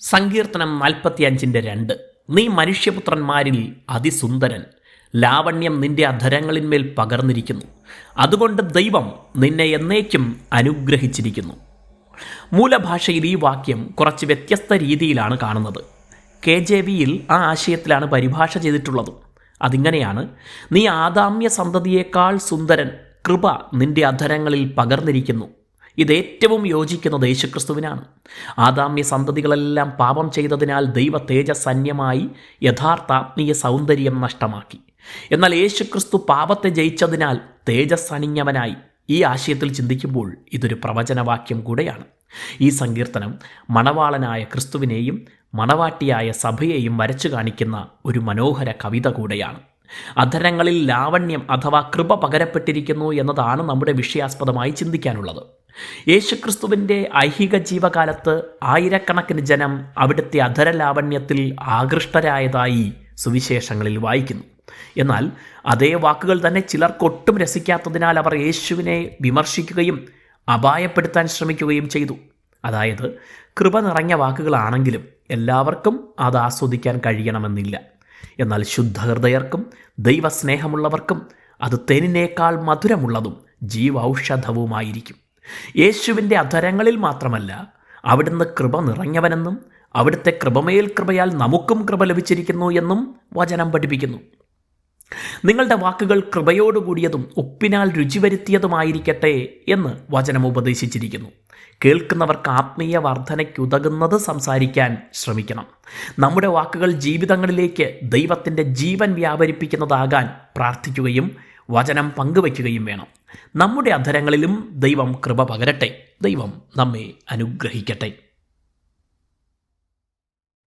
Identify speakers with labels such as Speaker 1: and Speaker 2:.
Speaker 1: സങ്കീർത്തനം നാൽപ്പത്തിയഞ്ചിന്റെ രണ്ട്. നീ മനുഷ്യപുത്രന്മാരിൽ അതിസുന്ദരൻ. ലാവണ്യം നിന്റെ അധരങ്ങളിന്മേൽ പകർന്നിരിക്കുന്നു. അതുകൊണ്ട് ദൈവം നിന്നെ എന്നേക്കും അനുഗ്രഹിച്ചിരിക്കുന്നു. മൂലഭാഷയിൽ ഈ വാക്യം കുറച്ച് വ്യത്യസ്ത രീതിയിലാണ് കാണുന്നത്. കെ. ജെ. വിയിൽ ആ ആശയത്തിലാണ് പരിഭാഷ ചെയ്തിട്ടുള്ളത്. അതിങ്ങനെയാണ് നീ ആദാമ്യ സന്തതിയേക്കാൾ സുന്ദരൻ. കൃപ നിന്റെ അധരങ്ങളിൽ പകർന്നിരിക്കുന്നു. ഇത് ഏറ്റവും യോജിക്കുന്നത് യേശുക്രിസ്തുവിനാണ്. ആദാമ്യ സന്തതികളെല്ലാം പാപം ചെയ്തതിനാൽ ദൈവ തേജസന്യമായി യഥാർത്ഥ ആത്മീയ സൗന്ദര്യം നഷ്ടമാക്കി. എന്നാൽ യേശുക്രിസ്തു പാപത്തെ ജയിച്ചതിനാൽ തേജസ് അണിഞ്ഞവനായി ഈ ആശയത്തിൽ ചിന്തിക്കുമ്പോൾ ഇതൊരു പ്രവചനവാക്യം കൂടെയാണ്. ഈ സങ്കീർത്തനം മണവാളനായ ക്രിസ്തുവിനെയും മണവാട്ടിയായ സഭയെയും വരച്ചു കാണിക്കുന്ന ഒരു മനോഹര കവിത കൂടെയാണ്. അധരങ്ങളിൽ ലാവണ്യം അഥവാ കൃപ പകരപ്പെട്ടിരിക്കുന്നു എന്നതാണ് നമ്മുടെ വിഷയാസ്പദമായി ചിന്തിക്കാനുള്ളത്. യേശുക്രിസ്തുവിന്റെ ഐഹിക ജീവകാലത്ത് ആയിരക്കണക്കിന് ജനം അവിടുത്തെ അധരലാവണ്യത്തിൽ ആകൃഷ്ടരായതായി സുവിശേഷങ്ങളിൽ വായിക്കുന്നു. എന്നാൽ അതേ വാക്കുകൾ തന്നെ ചിലർക്കൊട്ടും രസിക്കാത്തതിനാൽ അവർ യേശുവിനെ വിമർശിക്കുകയും അപായപ്പെടുത്താൻ ശ്രമിക്കുകയും ചെയ്തു. അതായത് കൃപ നിറഞ്ഞ വാക്കുകളാണെങ്കിലും എല്ലാവർക്കും അത് ആസ്വദിക്കാൻ കഴിയണമെന്നില്ല. എന്നാൽ ശുദ്ധഹൃദയർക്കും ദൈവസ്നേഹമുള്ളവർക്കും അത് തേനിനേക്കാൾ മധുരമുള്ളതും ജീവൌഷധവുമായിരിക്കും യേശുവിന്റെ അധരങ്ങളിൽ മാത്രമല്ല അവിടുന്ന് കൃപ നിറഞ്ഞവനെന്നും അവിടുത്തെ കൃപമേൽ കൃപയാൽ നമുക്കും കൃപ ലഭിച്ചിരിക്കുന്നു എന്നും വചനം പഠിപ്പിക്കുന്നു. നിങ്ങളുടെ വാക്കുകൾ കൃപയോടുകൂടിയതും ഉപ്പിനാൽ രുചി വരുത്തിയതുമായിരിക്കട്ടെ എന്ന് വചനം ഉപദേശിച്ചിരിക്കുന്നു. കേൾക്കുന്നവർക്ക് ആത്മീയ വർധനയ്ക്കുതകുന്നത് സംസാരിക്കാൻ ശ്രമിക്കണം. നമ്മുടെ വാക്കുകൾ ജീവിതങ്ങളിലേക്ക് ദൈവത്തിന്റെ ജീവൻ വ്യാപരിപ്പിക്കുന്നതാകാൻ പ്രാർത്ഥിക്കുകയും വചനം പങ്കുവയ്ക്കുകയും വേണം. നമ്മുടെ അധരങ്ങളിലും ദൈവം കൃപ പകരട്ടെ. ദൈവം നമ്മെ അനുഗ്രഹിക്കട്ടെ.